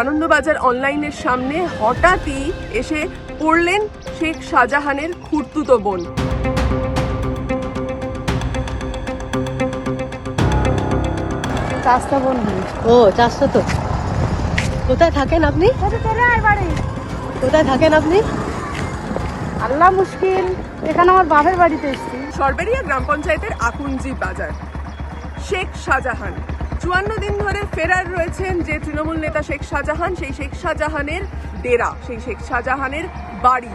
আনন্দবাজার অনলাইনের সামনে হঠাৎই এসে পড়লেন শেখ শাহজাহানের খুর্তুতো বোন। রাস্তা বোন ও চারশো তো। কোথায় থাকেন আপনি? কোথায় থাকেন আপনি? আল্লাহ মুশকিল। এখানে আমার বাপের বাড়িতে এসেছি। সরবেরিয়া গ্রাম পঞ্চায়েতের আকুঞ্জি বাজার। শেখ শাহজাহান। চুয়ান্ন দিন ধরে ফেরার রয়েছেন যে তৃণমূল নেতা শেখ শাহজাহান, সেই শেখ শাহজাহানের ডেরা, সেই শেখ শাহজাহানের বাড়ি।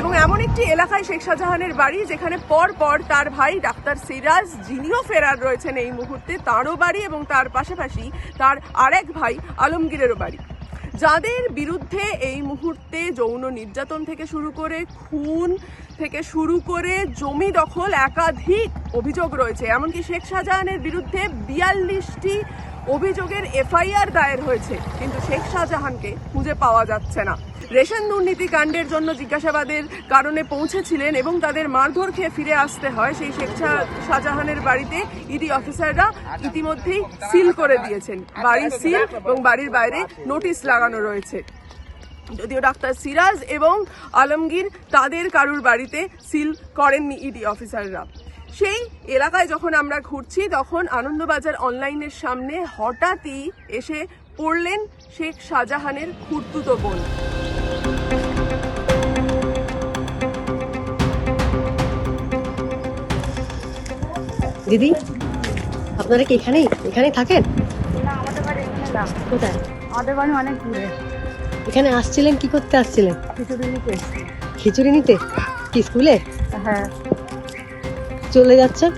এবং এমন একটি এলাকায় শেখ শাহজাহানের বাড়ি যেখানে পর পর তার ভাই ডাক্তার সিরাজ যিনিও ফেরার রয়েছেন এই মুহূর্তে, তারও বাড়ি এবং তার পাশাপাশি তার আরেক ভাই আলমগীরেরও বাড়ি। যাদের বিরুদ্ধে এই মুহূর্তে যৌন নির্যাতন থেকে শুরু করে, খুন থেকে শুরু করে জমি দখল একাধিক অভিযোগ রয়েছে। এমনকি শেখ শাহজাহানের বিরুদ্ধে বিয়াল্লিশটি অভিযোগের এফআইআর দায়ের হয়েছে। কিন্তু শেখ শাহজাহানকে খুঁজে পাওয়া যাচ্ছে না। রেশন দুর্নীতি কাণ্ডের জন্য জিজ্ঞাসাবাদের কারণে পৌঁছেছিলেন এবং তাদের মারধর খেয়ে ফিরে আসতে হয়। সেই শেখ শাহ- শাহজাহানের বাড়িতে ইডি অফিসাররা ইতিমধ্যেই সিল করে দিয়েছেন। বাড়ি সিল এবং বাড়ির বাইরে নোটিশ লাগানো রয়েছে। যদিও ডাক্তার সিরাজ এবং আলমগীর তাদের কারুর বাড়িতে সিল করেননি ইডি অফিসাররা। সেই এলাকায় যখন আমরা ঘুরছি তখন আনন্দবাজার অনলাইনের সামনে হঠাৎই এসে পড়লেন শেখ শাহজাহানের খুর্তুতো বোন। দিদি আপনারা কি এখানেই? এখানেই থাকেন? না আমাদের বাড়ি এখানে না। কোথায়? আমাদের বাড়ি অনেক দূরে। এখানে আসছিলেন কি করতে আসছিলেন? খিচুড়ি নিতে খিচুড়ি নিতে? কি স্কুলে? হ্যাঁ। চলে যাচ্ছেন?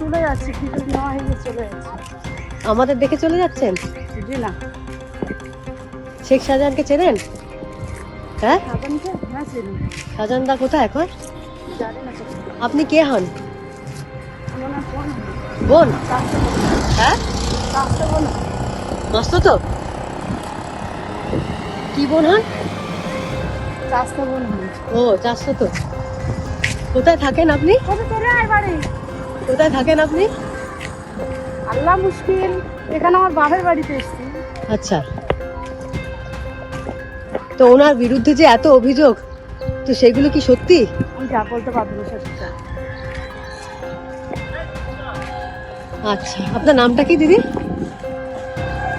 চলে যাচ্ছি খিচুড়ি নেওয়া হয়ে চলে যাচ্ছি। আমাদের দেখে চলে যাচ্ছেন? জি না। শেখ শাহজাহানকে চেনেন? হ্যাঁ? সাজানকে হ্যাঁ কোথায় এখন? আপনি কে হন? বোন। হ্যাঁ? মস্ত তো কি বোন হন? রাস্তা বোন হয় ও চারশো তো। কোথায় থাকেন আপনি? কোথায় থাকেন আপনি? আল্লাহ মুশকিল এখানে আমার বাপের বাড়িতে এসেছি। আচ্ছা। তো ওনার বিরুদ্ধে যে এত অভিযোগ তো সেগুলো কি সত্যি? আমি যা বলতে পারব না আচ্ছা আপনার নামটা কি দিদি?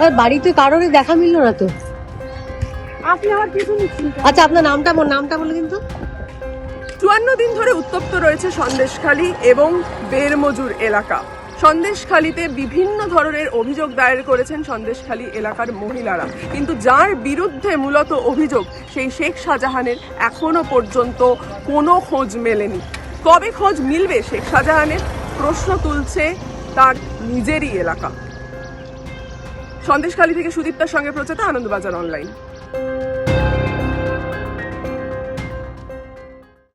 আর বাড়িতে কারোরই দেখা মিললো না তো? আচ্ছা আপনার নামটা নামটা বলে কিন্তু। চুয়ান্ন দিন ধরে উত্তপ্ত রয়েছে সন্দেশখালী এবং বেরমজুর এলাকা। সন্দেশখালীতে বিভিন্ন ধরনের অভিযোগ দায়ের করেছেন সন্দেশখালী এলাকার মহিলারা। কিন্তু যার বিরুদ্ধে মূলত অভিযোগ সেই শেখ শাহজাহানের এখনও পর্যন্ত কোনো খোঁজ মেলেনি। কবে খোঁজ মিলবে শেখ শাহজাহানের প্রশ্ন তুলছে তার নিজেরই এলাকা। সন্দেশখালী থেকে সুদীপ্তার সঙ্গে প্রচার আনন্দবাজার অনলাইন।